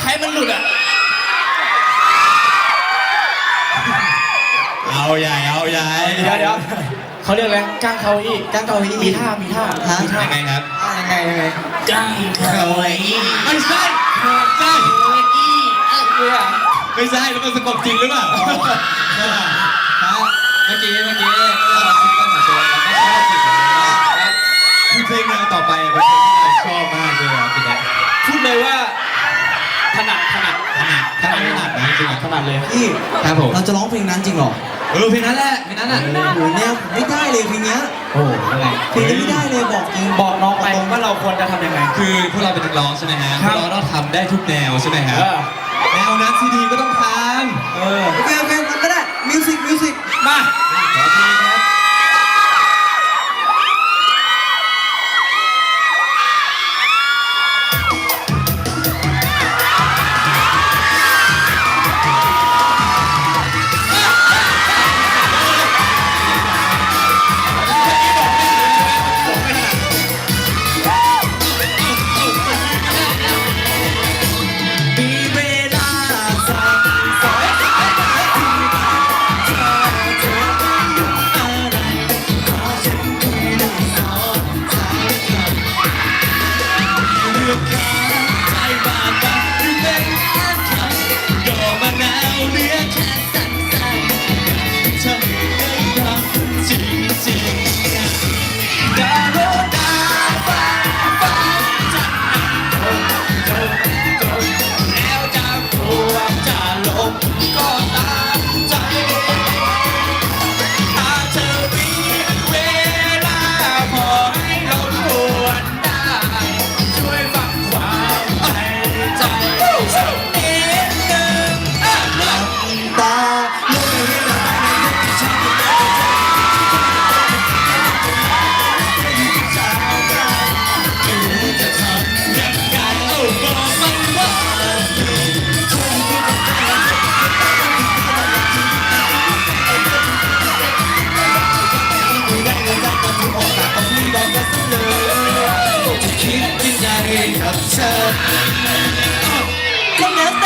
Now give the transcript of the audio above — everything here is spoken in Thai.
ใครมันหลุดอะ เอาใหญ่ เอาใหญ่เดี๋ยวเดี๋ยวเขาเรียกอะไรก้างเขาอี้ก้างเกาหลีมีท่ามีท่าฮะมีท่ายังไงครับอะยังไงยังไงก้างเขาอี้ไม่ใช่ใช่เนี่ยไม่ใช่แล้วมันสะกดจริงหรือเปล่าฮะเมื่อกี้เมื่อกี้ ขนาดนั้นจริงเหรอถนัดเลยพี่ครับผมเราจะร้องเพลงนั้นจริงเหรอเออเพลงนั้นแหละเพลงนั้นอะโอ้โหเนี่ยผมไม่ได้เลยเพลงเนี้ยโอ้โหอะไรเพลงนี้ไม่ได้เลยบอกจริงบอกน้องไปว่าเราควรจะทำยังไง คือพวกเราเป็นนักร้องใช่ไหมฮะครับพวกเราต้องทำได้ทุกแนวใช่ไหมฮะเออแนวนั้นซีดีก็ต้องทเออโอเคโอเคทำก็ได้มิวสิกมิวสิกมาำขอเพลงครับ King of Soul. Come on,